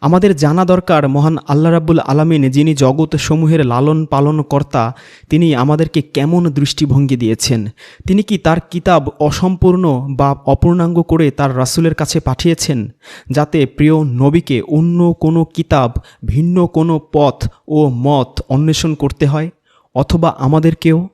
আমাদের জানা দরকার মহান আল্লাহ রাব্বুল আলামিন যিনি জগৎ সমূহের লালন পালন কর্তা, তিনি আমাদেরকে কেমন দৃষ্টিভঙ্গি দিয়েছেন? তিনি কি তার কিতাব অসম্পূর্ণ বা অপূর্ণাঙ্গ করে তার রাসূলের কাছে পাঠিয়েছেন? যাতে প্রিয় নবীকে অন্য কোনো কিতাব, ভিন্ন কোনো পথ ও মত অন্বেষণ করতে হয়? অথবা আমাদেরকেও?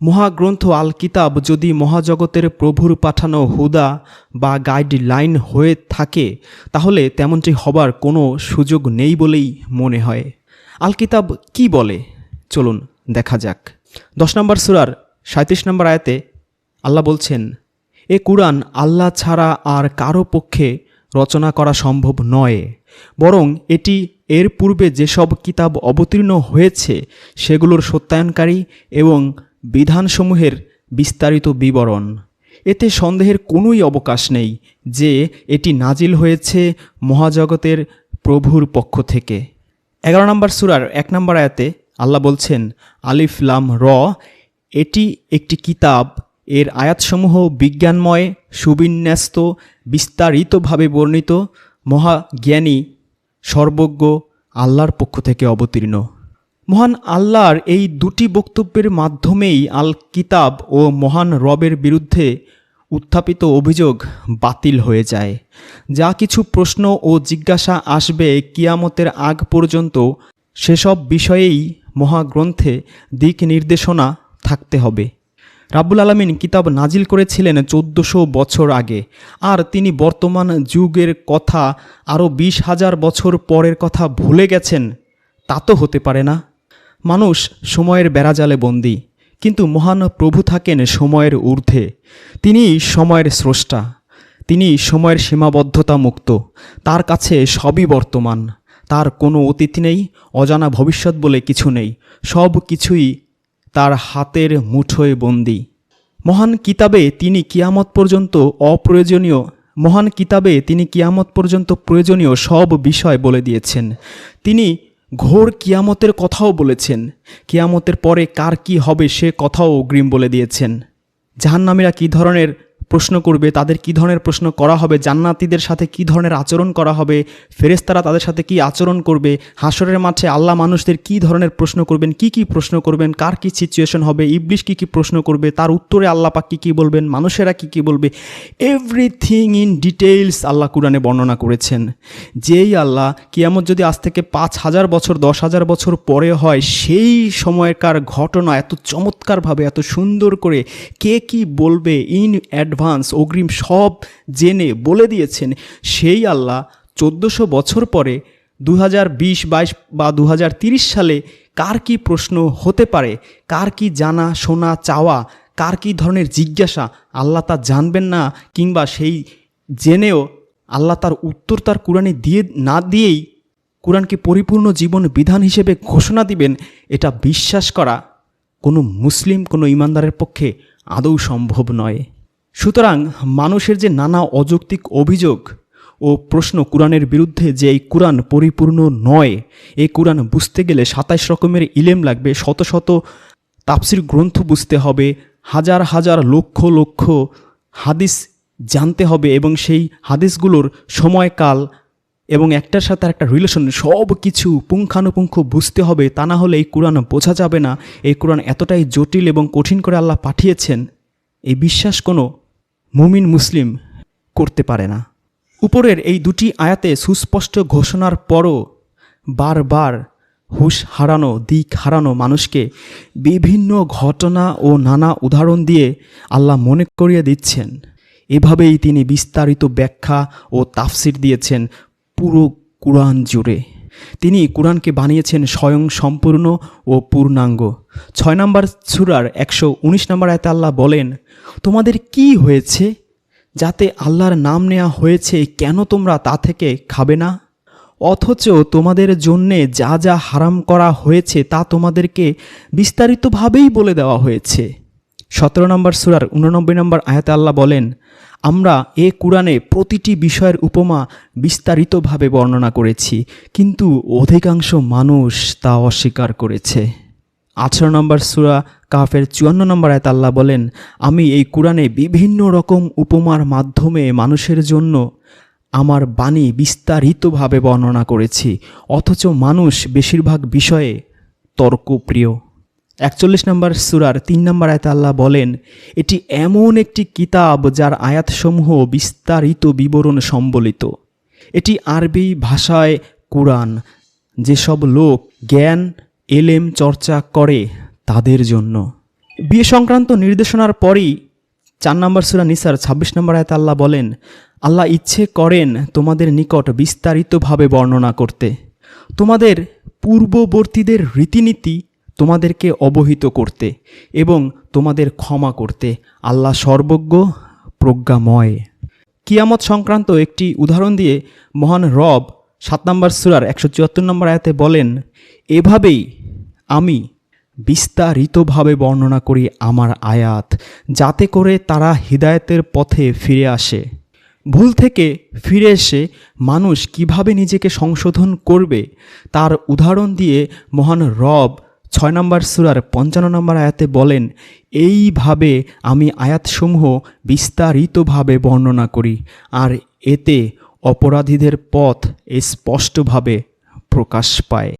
মহাগ্রন্থ আল কিতাব যদি মহাজগতের প্রভুর পাঠানো হুদা বা গাইডলাইন হয়ে থাকে, তাহলে তেমনটি হবার কোনো সুযোগ নেই বলেই মনে হয়। আল কিতাব কি বলে? চলুন দেখা যাক। দশ নম্বর সুরার সাঁত্রিশ নম্বর আয়াতে আল্লাহ বলছেন, এ কুরআন আল্লাহ ছাড়া আর কারও পক্ষে রচনা করা সম্ভব নয়। বরং এটি এর পূর্বে যেসব কিতাব অবতীর্ণ হয়েছে, সেগুলোর সত্যায়নকারী এবং বিধানসমূহের বিস্তারিত বিবরণ। এতে সন্দেহের কোনোই অবকাশ নেই যে এটি নাজিল হয়েছে মহাজগতের প্রভুর পক্ষ থেকে। এগারো নম্বর সুরার এক নম্বর আয়াতে আল্লাহ বলছেন, আলিফ লাম র, এটি একটি কিতাব। এর আয়াতসমূহ বিজ্ঞানময়, সুবিন্যস্ত, বিস্তারিতভাবে বর্ণিত, মহাজ্ঞানী, সর্বজ্ঞ, আল্লাহর পক্ষ থেকে অবতীর্ণ। মহান আল্লাহর এই দুটি বক্তব্যের মাধ্যমেই আল কিতাব ও মহান রবের বিরুদ্ধে উত্থাপিত অভিযোগ বাতিল হয়ে যায়। যা কিছু প্রশ্ন ও জিজ্ঞাসা আসবে কিয়ামতের আগ পর্যন্ত সেসব বিষয়েই মহাগ্রন্থে দিক নির্দেশনা থাকতে হবে। রাব্বুল আলমিন কিতাব নাজিল করেছিলেন চোদ্দোশো বছর আগে। আর তিনি বর্তমান যুগের কথা আরও বিশ হাজার বছর পরের কথা ভুলে গেছেন, তা তো হতে পারে না। মানুষ সময়ের বেড়াজালে বন্দী, কিন্তু মহান প্রভু থাকেন সময়ের ঊর্ধ্বে। তিনি সময়ের স্রষ্টা, তিনি সময়ের সীমাবদ্ধতা মুক্ত, তার কাছে সবই বর্তমান, তার কোনো অতীত নেই, অজানা ভবিষ্যৎ বলে কিছু নেই, সব কিছুই তার হাতের মুঠোয় বন্দি। মহান কিতাবে তিনি কিয়ামত পর্যন্ত অপ্রয়োজনীয়, মহান কিতাবে তিনি কিয়ামত পর্যন্ত প্রয়োজনীয় সব বিষয় বলে দিয়েছেন। তিনি ঘোর কিয়ামতের কথাও বলেছেন। কিয়ামতের পরে কার কি হবে সে কথাও অগ্রিম বলে দিয়েছেন। জাহান্নামীরা কী ধরনের প্রশ্ন করবে, তাদের কী ধরনের প্রশ্ন করা হবে, জান্নাতিদের সাথে কী ধরনের আচরণ করা হবে ফেরেস্তারা তাদের সাথে কি আচরণ করবে হাসরের মাঠে আল্লাহ মানুষদের কী ধরনের প্রশ্ন করবেন, কি কি প্রশ্ন করবেন, কার কি সিচুয়েশন হবে, ইবলিশ কী কী প্রশ্ন করবে, তার উত্তরে আল্লাহ পাক কী কী বলবেন, মানুষেরা কী কী বলবে এভরিথিং ইন ডিটেইলস আল্লাহ কুরআনে বর্ণনা করেছেন। যেই আল্লাহ কিয়ামত যদি আজ থেকে পাঁচ হাজার বছর, দশ হাজার বছর পরে হয়, সেই সময়কার ঘটনা এত চমৎকারভাবে, এত সুন্দর করে কে কি বলবে ইন অ্যাডভান্স অগ্রিম সব জেনে বলে দিয়েছেন, সেই আল্লাহ চোদ্দোশো বছর পরে দু হাজার বিশ, বাইশ বা দু সালে কার কি প্রশ্ন হতে পারে, কার কি জানা, শোনা, চাওয়া, কার কি ধরনের জিজ্ঞাসা, আল্লাহ তা জানবেন না কিংবা সেই জেনেও আল্লাহ তার উত্তর তার কোরআনে দিয়ে, না দিয়েই কোরআনকে পরিপূর্ণ জীবন বিধান হিসেবে ঘোষণা দিবেন, এটা বিশ্বাস করা কোনো মুসলিম, কোনো ইমানদারের পক্ষে আদৌ সম্ভব নয়। সুতরাং মানুষের যে নানা অযৌক্তিক অভিযোগ ও প্রশ্ন কোরআনের বিরুদ্ধে যে এই কোরআন পরিপূর্ণ নয়, এই কোরআন বুঝতে গেলে সাতাইশ রকমের ইলেম লাগবে, শত শত তাপসির গ্রন্থ বুঝতে হবে, হাজার হাজার লক্ষ লক্ষ হাদিস জানতে হবে এবং সেই হাদিসগুলোর সময়কাল এবং একটার সাথে একটা রিলেশন সব কিছু পুঙ্খানুপুঙ্খ বুঝতে হবে, তা না হলে এই কোরআন বোঝা যাবে না। এই কোরআন এতটাই জটিল এবং কঠিন করে আল্লাহ পাঠিয়েছেন। এই বিশ্বাস কোনো মুমিন মুসলিম করতে পারে না। উপরের এই দুটি আয়াতে সুস্পষ্ট ঘোষণার পরও বারবার হুশ হারানো, দিক হারানো মানুষকে বিভিন্ন ঘটনা ও নানা উদাহরণ দিয়ে আল্লাহ মনে করিয়ে দিচ্ছেন। এভাবেই তিনি বিস্তারিত ব্যাখ্যা ও তাফসির দিয়েছেন পুরো কোরআন জুড়ে। তিনি কোরআনকে বানিয়েছেন স্বয়ং সম্পূর্ণ ও পূর্ণাঙ্গ। ছয় নম্বর সুরার একশো উনিশ নম্বর আয়তে আল্লাহ বলেন, তোমাদের কি হয়েছে যাতে আল্লাহর নাম নেওয়া হয়েছে কেন তোমরা তা থেকে খাবে না? অথচ তোমাদের জন্যে যা যা হারাম করা হয়েছে তা তোমাদেরকে বিস্তারিতভাবেই বলে দেওয়া হয়েছে। সতেরো নম্বর সুরার উননব্বই নম্বর আয়াতে আল্লাহ বলেন, আমরা এ কোরআনে প্রতিটি বিষয়ের উপমা বিস্তারিতভাবে বর্ণনা করেছি, কিন্তু অধিকাংশ মানুষ তা অস্বীকার করেছে। আঠারো নম্বর সুরা কাফের চুয়ান্ন নম্বর আয়াত আল্লাহ বলেন, আমি এই কোরআনে বিভিন্ন রকম উপমার মাধ্যমে মানুষের জন্য আমার বাণী বিস্তারিতভাবে বর্ণনা করেছি, অথচ মানুষ বেশিরভাগ বিষয়ে তর্কপ্রিয়। একচল্লিশ নম্বর সুরার তিন নম্বর আয়তে আল্লাহ বলেন, এটি এমন একটি কিতাব যার আয়াতসমূহ বিস্তারিত বিবরণ সম্বলিত। এটি আরবি ভাষায় কোরআন। যেসব লোক জ্ঞান, এলেম, চর্চা করে তাদের জন্য। বিয়ে সংক্রান্ত নির্দেশনার পরই চার নম্বর সুরা নিসার ছাব্বিশ নম্বর আয়তে আল্লাহ বলেন, আল্লাহ ইচ্ছে করেন তোমাদের নিকট বিস্তারিতভাবে বর্ণনা করতে। তোমাদের পূর্ববর্তীদের রীতিনীতি তোমাদেরকে অবহিত করতে এবং তোমাদের ক্ষমা করতে আল্লাহ সর্বজ্ঞ প্রজ্ঞাময়। কিয়ামত সংক্রান্ত একটি উদাহরণ দিয়ে মহান রব সাত নম্বর সুরার একশো চুয়াত্তর নম্বর আয়াতে বলেন, এভাবেই আমি বিস্তারিতভাবে বর্ণনা করি আমার আয়াত, যাতে করে তারা হৃদায়তের পথে ফিরে আসে। ভুল থেকে ফিরে এসে মানুষ কীভাবে নিজেকে সংশোধন করবে, তার উদাহরণ দিয়ে মহান রব ছয় নম্বর সুরার পঞ্চান্ন নম্বর আয়াতে বলেন, এইভাবে আমি আয়াতসমূহ বিস্তারিতভাবে বর্ণনা করি, আর এতে অপরাধীদের পথ স্পষ্টভাবে প্রকাশ পায়।